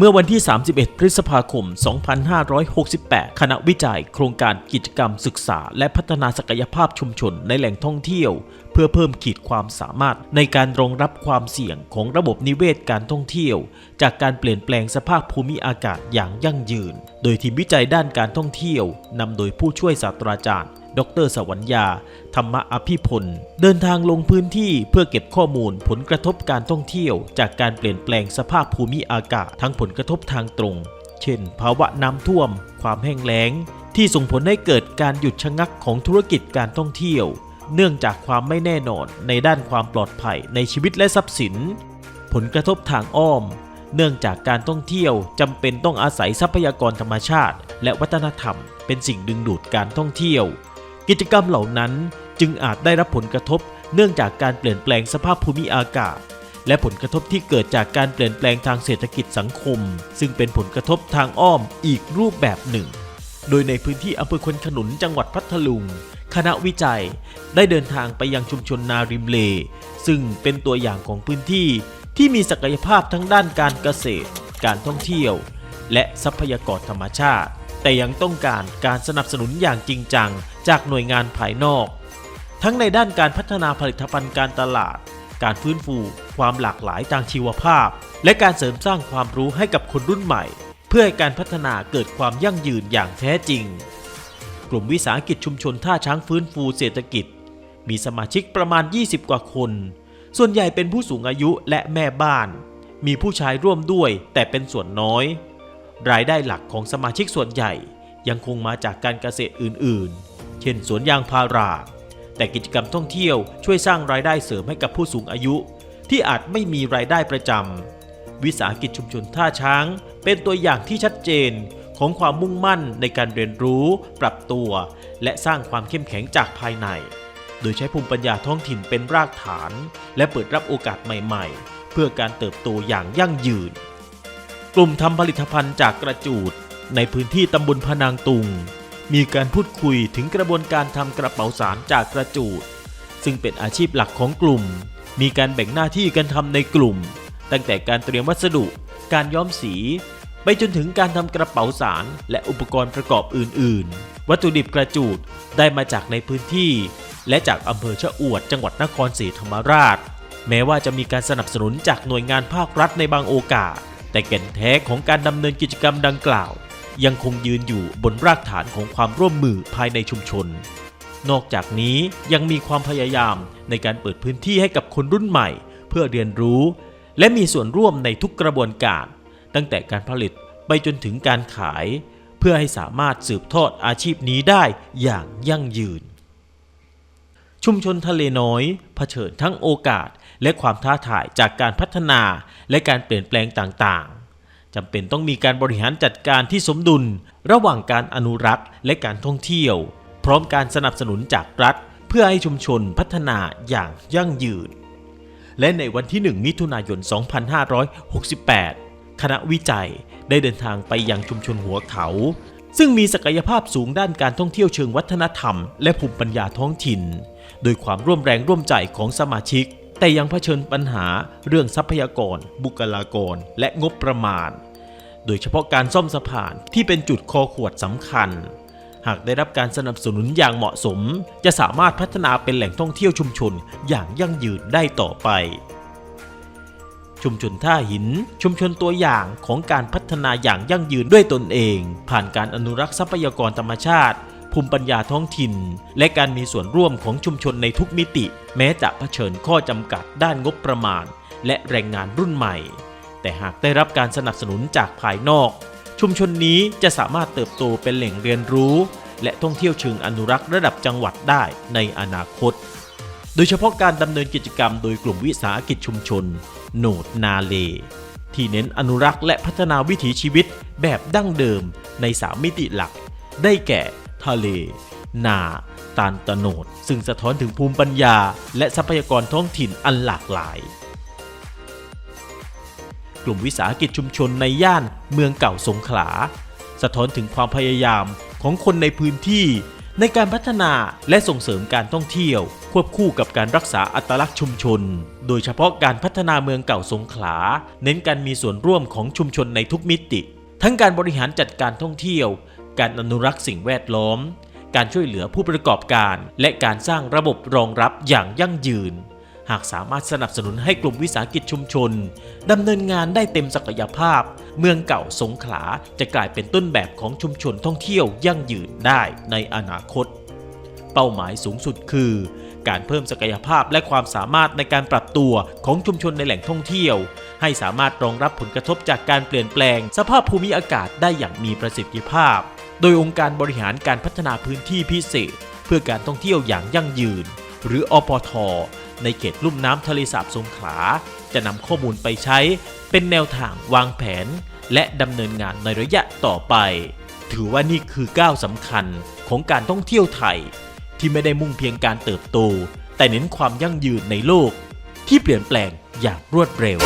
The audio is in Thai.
เมื่อวันที่ 31 พฤษภาคม 2568 คณะวิจัยโครงการกิจกรรมศึกษา และพัฒนาศักยภาพชุมชนในแหล่งท่องเที่ยว เพื่อเพิ่มขีดความสามารถในการรองรับความเสี่ยงของระบบนิเวศการท่องเที่ยว จากการเปลี่ยนแปลงสภาพภูมิอากาศอย่างยั่งยืน โดยทีมวิจัยด้านการท่องเที่ยวนำโดยผู้ช่วยศาสตราจารย์ ดรสวรรยา ธรรมอภิพล เดินทางลงพื้นที่เพื่อเก็บข้อมูลผลกระทบการท่องเที่ยว จากการเปลี่ยนแปลงสภาพภูมิอากาศทั้งผลกระทบทางตรง เช่น ภาวะน้ำท่วม ความแห้งแล้ง ที่ส่งผลให้เกิดการหยุดชะงักของธุรกิจการท่องเที่ยว เนื่องจากความไม่แน่นอนในด้านความปลอดภัยในชีวิตและทรัพย์สิน ผลกระทบทางอ้อมเนื่องจากการท่องเที่ยวจำเป็นต้องอาศัยทรัพยากรธรรมชาติ และวัฒนธรรม เป็นสิ่งดึงดูดการท่องเที่ยว กิจกรรมเหล่านั้นจึงอาจได้รับผลกระทบเนื่องจากการเปลี่ยนแปลงสภาพภูมิอากาศ และผลกระทบที่เกิดจากการเปลี่ยนแปลงทางเศรษฐกิจสังคม ซึ่งเป็นผลกระทบทางอ้อมอีกรูปแบบหนึ่ง โดยในพื้นที่อำเภอควนขนุนจังหวัดพัทลุง คณะวิจัยได้เดินทางไปยังชุมชนนาริมเล ซึ่งเป็นตัวอย่างของพื้นที่ที่มีศักยภาพทั้งด้านการเกษตร การท่องเที่ยว และทรัพยากรธรรมชาติ แต่ยังต้องการการสนับสนุนอย่างจริงจัง จากหน่วยงานภายนอก ทั้งในด้านการพัฒนาผลิตภัณฑ์การตลาด การฟื้นฟูความหลากหลายทางชีวภาพ และการเสริมสร้างความรู้ให้กับคนรุ่นใหม่ เพื่อให้การพัฒนาเกิดความยั่งยืนอย่างแท้จริง กลุ่มวิสาหกิจชุมชนท่าช้างฟื้นฟูเศรษฐกิจ มีสมาชิกประมาณ 20 กว่าคน ส่วนใหญ่เป็นผู้สูงอายุและแม่บ้าน มีผู้ชายร่วมด้วยแต่เป็นส่วนน้อย รายได้หลักของสมาชิกส่วนใหญ่ยังคงมาจากการเกษตรอื่นๆ เช่นสวนยางพารา แต่กิจกรรมท่องเที่ยวช่วยสร้างรายได้เสริมให้กับผู้สูงอายุ ที่อาจไม่มีรายได้ประจำ วิสาหกิจชุมชนท่าช้าง เป็นตัวอย่างที่ชัดเจนของความมุ่งมั่นในการเรียนรู้ ปรับตัว และสร้างความเข้มแข็งจากภายใน โดยใช้ภูมิปัญญาท้องถิ่นเป็นรากฐาน และเปิดรับโอกาสใหม่ ๆ เพื่อการเติบโตอย่างยั่งยืน ลุ่มทำผลิตภัณฑ์จากกระจูด ในพื้นที่ตำบลพนางตุง มีการพูดคุยถึงกระบวนการทำกระเป๋าสารจากกระจูด ซึ่งเป็นอาชีพหลักของกลุ่ม มีการแบ่งหน้าที่กันทำในกลุ่ม ตั้งแต่การเตรียมวัสดุ การย้อมสี ไปจนถึงการทำกระเป๋าสารและอุปกรณ์ประกอบอื่น ๆ วัตถุดิบกระจูดได้มาจากในพื้นที่ และจากอำเภอชะอวดจังหวัดนครศรีธรรมราช แม้ว่าจะมีการสนับสนุนจากหน่วยงานภาครัฐในบางโอกาส แต่แก่นแท้ของการดำเนินกิจกรรมดังกล่าว ยังคงยืนอยู่บนรากฐานของความร่วมมือภายในชุมชน นอกจากนี้ยังมีความพยายามในการเปิดพื้นที่ให้กับคนรุ่นใหม่ เพื่อเรียนรู้ และมีส่วนร่วมในทุกกระบวนการ ตั้งแต่การผลิตไปจนถึงการขาย เพื่อให้สามารถสืบทอดอาชีพนี้ได้อย่างยั่งยืน ชุมชนทะเลน้อยเผชิญทั้งโอกาสและความท้าทายจากการพัฒนาและการเปลี่ยนแปลงต่างๆจำเป็นต้องมีการบริหารจัดการที่สมดุล ระหว่างการอนุรักษ์และการท่องเที่ยว พร้อมการสนับสนุนจากรัฐ เพื่อให้ชุมชนพัฒนาอย่างยั่งยืน และในวันที่ 1 มิถุนายน 2568 คณะวิจัยได้เดินทางไปยังชุมชนหัวเขา ซึ่งมีศักยภาพสูงด้านการท่องเที่ยวเชิงวัฒนธรรม และภูมิปัญญาท้องถิ่น โดยความร่วมแรงร่วมใจของสมาชิก แต่ยังเผชิญปัญหาเรื่องทรัพยากร บุคลากร และงบประมาณ โดยเฉพาะการซ่อมสะพานที่เป็นจุดคอขวดสำคัญ หากได้รับการสนับสนุนอย่างเหมาะสม จะสามารถพัฒนาเป็นแหล่งท่องเที่ยวชุมชนอย่างยั่งยืนได้ต่อไป ชุมชนท่าหิน ชุมชนตัวอย่างของการพัฒนาอย่างยั่งยืนด้วยตนเอง ผ่านการอนุรักษ์ทรัพยากรธรรมชาติ ภูมิปัญญาท้องถิ่น และการมีส่วนร่วมของชุมชนในทุกมิติ แม้จะเผชิญข้อจำกัดด้านงบประมาณ และแรงงานรุ่นใหม่ แต่หากได้รับการสนับสนุนจากภายนอก ชุมชนนี้จะสามารถเติบโตเป็นแหล่งเรียนรู้ และท่องเที่ยวเชิงอนุรักษ์ระดับจังหวัดได้ในอนาคต โดยเฉพาะการดำเนินกิจกรรมโดยกลุ่มวิสาหกิจชุมชนโนดนาเล ที่เน้นอนุรักษ์และพัฒนาวิถีชีวิตแบบดั้งเดิมใน 3 มิติหลัก ได้แก่ ทะเล นาตาลตโนด ซึ่งสะท้อนถึงภูมิปัญญา และทรัพยากรท้องถิ่นอันหลากหลาย กลุ่มวิสาหกิจชุมชนในย่านเมืองเก่าสงขลา สะท้อนถึงความพยายามของคนในพื้นที่ ในการพัฒนาและส่งเสริมการท่องเที่ยว ควบคู่กับการรักษาอัตลักษณ์ชุมชน โดยเฉพาะการพัฒนาเมืองเก่าสงขลา เน้นการมีส่วนร่วมของชุมชนในทุกมิติ ทั้งการบริหารจัดการท่องเที่ยว การอนุรักษ์สิ่งแวดล้อม การช่วยเหลือผู้ประกอบการ และการสร้างระบบรองรับอย่างยั่งยืน หากสามารถสนับสนุนให้กลุ่มวิสาหกิจชุมชนดำเนินงานได้เต็มศักยภาพ เมืองเก่าสงขลาจะกลายเป็นต้นแบบของชุมชนท่องเที่ยวยั่งยืนได้ในอนาคต เป้าหมายสูงสุดคือ การเพิ่มศักยภาพและความสามารถในการปรับตัวของชุมชนในแหล่งท่องเที่ยว ให้สามารถรองรับผลกระทบจากการเปลี่ยนแปลง สภาพภูมิอากาศได้อย่างมีประสิทธิภาพ โดยองค์การบริหารการพัฒนาพื้นที่พิเศษ เพื่อการท่องเที่ยวอย่างยั่งยืน หรืออปท ในเขตลุ่มน้ำทะเลสาบสงขลา จะนำข้อมูลไปใช้เป็นแนวทางวางแผน และดำเนินงานในระยะต่อไป ถือว่านี่คือก้าวสำคัญของการท่องเที่ยวไทย ที่ไม่ได้มุ่งเพียงการเติบโต แต่เน้นความยั่งยืนในโลก ที่เปลี่ยนแปลงอย่างรวดเร็ว